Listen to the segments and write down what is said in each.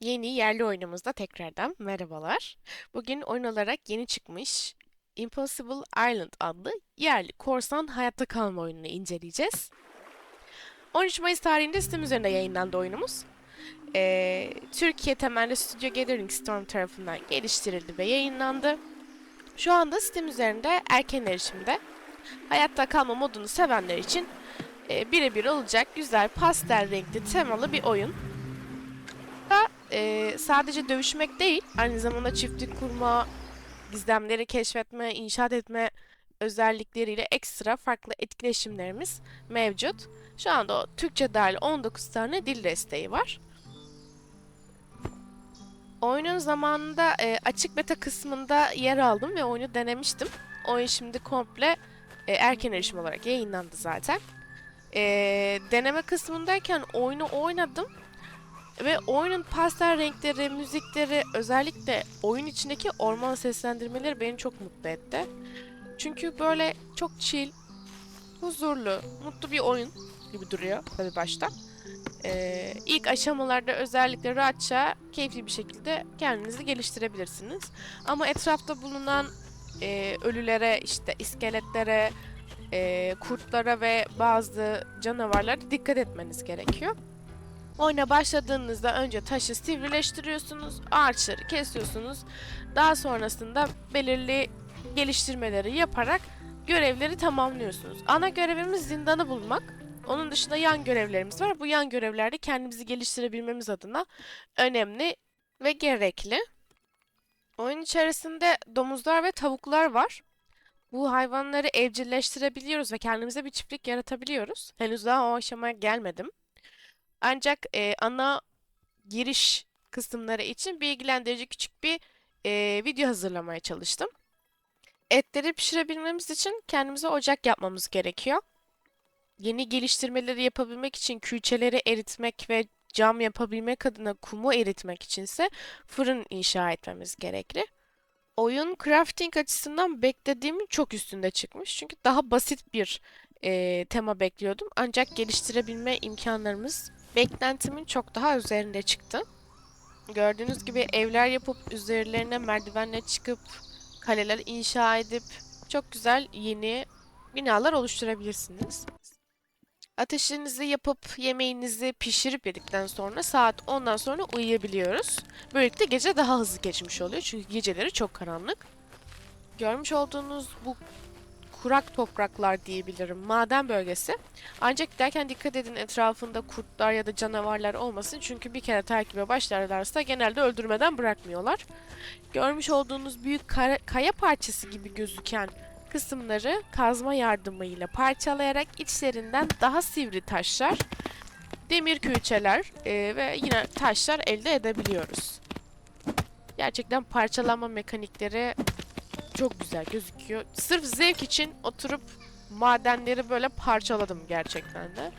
Yeni yerli oyunumuzda tekrardan merhabalar. Bugün oyun olarak yeni çıkmış Impossible Island adlı yerli korsan hayatta kalma oyununu inceleyeceğiz. 13 Mayıs tarihinde Steam üzerinde yayınlandı oyunumuz. Ee, Türkiye temelli Studio Gathering Storm tarafından geliştirildi ve yayınlandı. Şu anda Steam üzerinde erken erişimde. Hayatta kalma modunu sevenler için e, birebir olacak güzel pastel renkli temalı bir oyun e, sadece dövüşmek değil, aynı zamanda çiftlik kurma, gizemleri keşfetme, inşaat etme özellikleriyle ekstra farklı etkileşimlerimiz mevcut. Şu anda Türkçe dahil 19 tane dil desteği var. Oyunun zamanında e, açık beta kısmında yer aldım ve oyunu denemiştim. Oyun şimdi komple e, erken erişim olarak yayınlandı zaten. E, deneme kısmındayken oyunu oynadım ve oyunun pastel renkleri, müzikleri, özellikle oyun içindeki orman seslendirmeleri beni çok mutlu etti. Çünkü böyle çok chill, huzurlu, mutlu bir oyun gibi duruyor tabii başta. Ee, ilk aşamalarda özellikle rahatça, keyifli bir şekilde kendinizi geliştirebilirsiniz. Ama etrafta bulunan e, ölülere, işte iskeletlere, e, kurtlara ve bazı canavarlara dikkat etmeniz gerekiyor. Oyuna başladığınızda önce taşı sivrileştiriyorsunuz, ağaçları kesiyorsunuz. Daha sonrasında belirli geliştirmeleri yaparak görevleri tamamlıyorsunuz. Ana görevimiz zindanı bulmak. Onun dışında yan görevlerimiz var. Bu yan görevlerde kendimizi geliştirebilmemiz adına önemli ve gerekli. Oyun içerisinde domuzlar ve tavuklar var. Bu hayvanları evcilleştirebiliyoruz ve kendimize bir çiftlik yaratabiliyoruz. Henüz daha o aşamaya gelmedim. Ancak e, ana giriş kısımları için bilgilendirici küçük bir e, video hazırlamaya çalıştım. Etleri pişirebilmemiz için kendimize ocak yapmamız gerekiyor. Yeni geliştirmeleri yapabilmek için külçeleri eritmek ve cam yapabilmek adına kumu eritmek içinse fırın inşa etmemiz gerekli. Oyun crafting açısından beklediğimin çok üstünde çıkmış. Çünkü daha basit bir e, tema bekliyordum. Ancak geliştirebilme imkanlarımız beklentimin çok daha üzerinde çıktı. Gördüğünüz gibi evler yapıp üzerlerine merdivenle çıkıp kaleler inşa edip çok güzel yeni binalar oluşturabilirsiniz. Ateşinizi yapıp yemeğinizi pişirip yedikten sonra saat 10'dan sonra uyuyabiliyoruz. Böylelikle gece daha hızlı geçmiş oluyor çünkü geceleri çok karanlık. Görmüş olduğunuz bu kurak topraklar diyebilirim. Maden bölgesi. Ancak giderken dikkat edin etrafında kurtlar ya da canavarlar olmasın. Çünkü bir kere takibe başlarlarsa genelde öldürmeden bırakmıyorlar. Görmüş olduğunuz büyük kara, kaya parçası gibi gözüken kısımları kazma yardımıyla parçalayarak içlerinden daha sivri taşlar, demir külçeler e, ve yine taşlar elde edebiliyoruz. Gerçekten parçalanma mekanikleri çok güzel gözüküyor. Sırf zevk için oturup madenleri böyle parçaladım gerçekten de.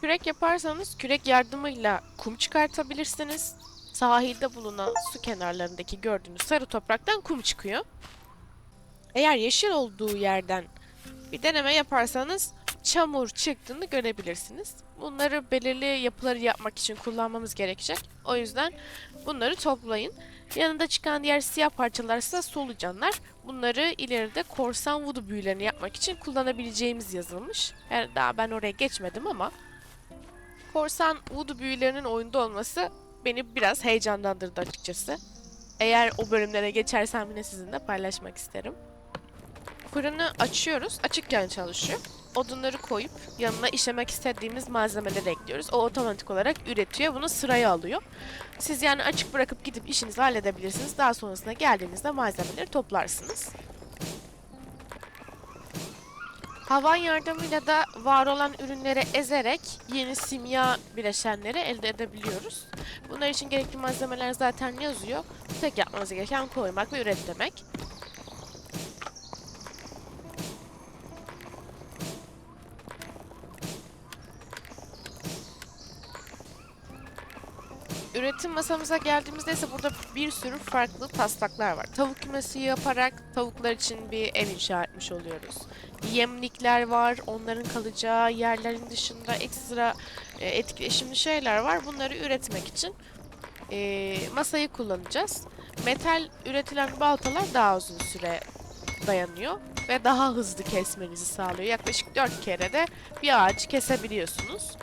Kürek yaparsanız kürek yardımıyla kum çıkartabilirsiniz. Sahilde bulunan su kenarlarındaki gördüğünüz sarı topraktan kum çıkıyor. Eğer yeşil olduğu yerden bir deneme yaparsanız çamur çıktığını görebilirsiniz. Bunları belirli yapıları yapmak için kullanmamız gerekecek. O yüzden bunları toplayın. Yanında çıkan diğer siyah parçalar ise solucanlar. Bunları ileride korsan voodoo büyülerini yapmak için kullanabileceğimiz yazılmış. Yani daha ben oraya geçmedim ama korsan voodoo büyülerinin oyunda olması beni biraz heyecanlandırdı açıkçası. Eğer o bölümlere geçersem yine sizinle paylaşmak isterim. Fırını açıyoruz. Açıkken çalışıyor odunları koyup yanına işlemek istediğimiz malzemeleri ekliyoruz. O otomatik olarak üretiyor. Bunu sıraya alıyor. Siz yani açık bırakıp gidip işinizi halledebilirsiniz. Daha sonrasında geldiğinizde malzemeleri toplarsınız. Havan yardımıyla da var olan ürünleri ezerek yeni simya bileşenleri elde edebiliyoruz. Bunlar için gerekli malzemeler zaten yazıyor. Tek yapmanız gereken koymak ve üretmek. Üretim masamıza geldiğimizde ise burada bir sürü farklı taslaklar var. Tavuk kümesi yaparak Tavuklar için bir ev inşa etmiş oluyoruz. Yemlikler var, onların kalacağı yerlerin dışında ekstra e, etkileşimli şeyler var. Bunları üretmek için e, masayı kullanacağız. Metal üretilen baltalar daha uzun süre dayanıyor ve daha hızlı kesmenizi sağlıyor. Yaklaşık 4 kere de bir ağacı kesebiliyorsunuz.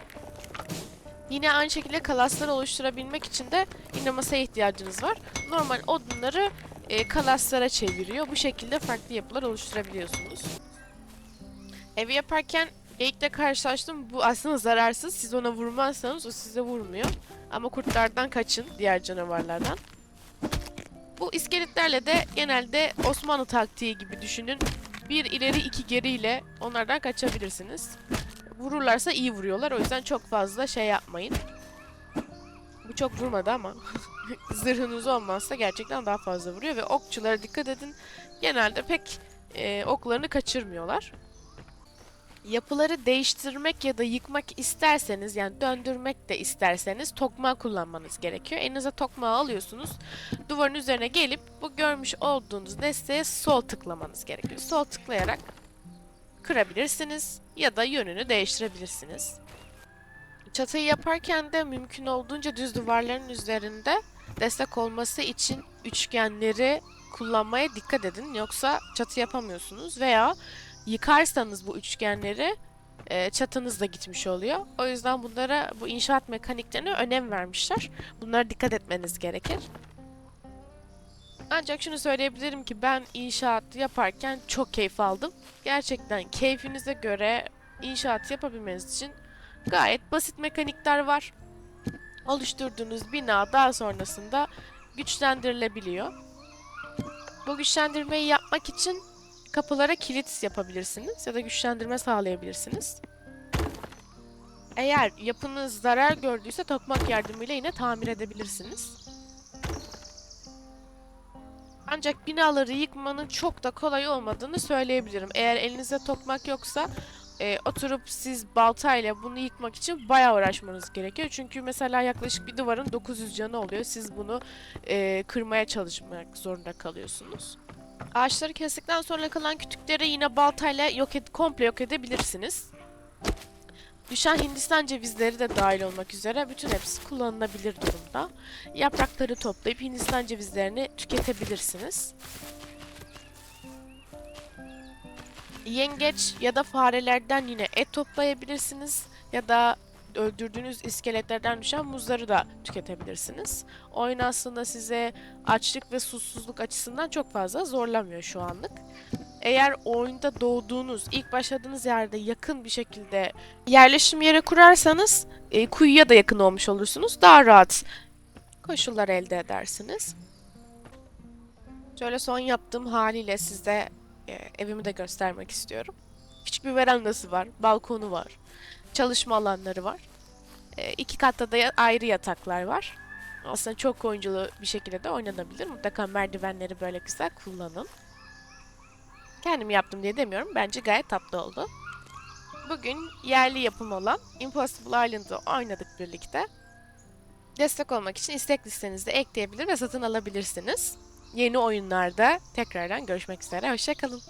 Yine aynı şekilde kalasları oluşturabilmek için de yine masaya ihtiyacınız var. Normal odunları e, kalaslara çeviriyor. Bu şekilde farklı yapılar oluşturabiliyorsunuz. Evi yaparken geyikle karşılaştım. Bu aslında zararsız. Siz ona vurmazsanız o size vurmuyor. Ama kurtlardan kaçın, diğer canavarlardan. Bu iskeletlerle de genelde Osmanlı taktiği gibi düşünün. Bir ileri iki geriyle onlardan kaçabilirsiniz. Vururlarsa iyi vuruyorlar. O yüzden çok fazla şey yapmayın. Bu çok vurmadı ama zırhınız olmazsa gerçekten daha fazla vuruyor ve okçulara dikkat edin. Genelde pek e, oklarını kaçırmıyorlar. Yapıları değiştirmek ya da yıkmak isterseniz yani döndürmek de isterseniz tokmağı kullanmanız gerekiyor. Elinize tokmağı alıyorsunuz. Duvarın üzerine gelip bu görmüş olduğunuz nesneye sol tıklamanız gerekiyor. Sol tıklayarak kırabilirsiniz ya da yönünü değiştirebilirsiniz. Çatıyı yaparken de mümkün olduğunca düz duvarların üzerinde destek olması için üçgenleri kullanmaya dikkat edin. Yoksa çatı yapamıyorsunuz veya yıkarsanız bu üçgenleri e, çatınız da gitmiş oluyor. O yüzden bunlara bu inşaat mekaniklerine önem vermişler. Bunlara dikkat etmeniz gerekir. Ancak şunu söyleyebilirim ki ben inşaat yaparken çok keyif aldım. Gerçekten keyfinize göre inşaat yapabilmeniz için gayet basit mekanikler var. Oluşturduğunuz bina daha sonrasında güçlendirilebiliyor. Bu güçlendirmeyi yapmak için kapılara kilit yapabilirsiniz ya da güçlendirme sağlayabilirsiniz. Eğer yapınız zarar gördüyse tokmak yardımıyla yine tamir edebilirsiniz. Ancak binaları yıkmanın çok da kolay olmadığını söyleyebilirim. Eğer elinizde tokmak yoksa e, oturup siz baltayla bunu yıkmak için bayağı uğraşmanız gerekiyor. Çünkü mesela yaklaşık bir duvarın 900 canı oluyor. Siz bunu e, kırmaya çalışmak zorunda kalıyorsunuz. Ağaçları kestikten sonra kalan kütükleri yine baltayla yok ed komple yok edebilirsiniz. Düşen Hindistan cevizleri de dahil olmak üzere bütün hepsi kullanılabilir durumda. Yaprakları toplayıp Hindistan cevizlerini tüketebilirsiniz. Yengeç ya da farelerden yine et toplayabilirsiniz ya da öldürdüğünüz iskeletlerden düşen muzları da tüketebilirsiniz. Oyun aslında size açlık ve susuzluk açısından çok fazla zorlamıyor şu anlık. Eğer oyunda doğduğunuz, ilk başladığınız yerde yakın bir şekilde yerleşim yeri kurarsanız e, kuyuya da yakın olmuş olursunuz. Daha rahat koşullar elde edersiniz. Şöyle son yaptığım haliyle size e, evimi de göstermek istiyorum. Küçük verandası var, balkonu var, çalışma alanları var. E, iki katta da ayrı yataklar var. Aslında çok oyunculu bir şekilde de oynanabilir. Mutlaka merdivenleri böyle güzel kullanın. Kendim yaptım diye demiyorum. Bence gayet tatlı oldu. Bugün yerli yapım olan Impossible Island'ı oynadık birlikte. Destek olmak için istek listenizde ekleyebilir ve satın alabilirsiniz. Yeni oyunlarda tekrardan görüşmek üzere. Hoşçakalın.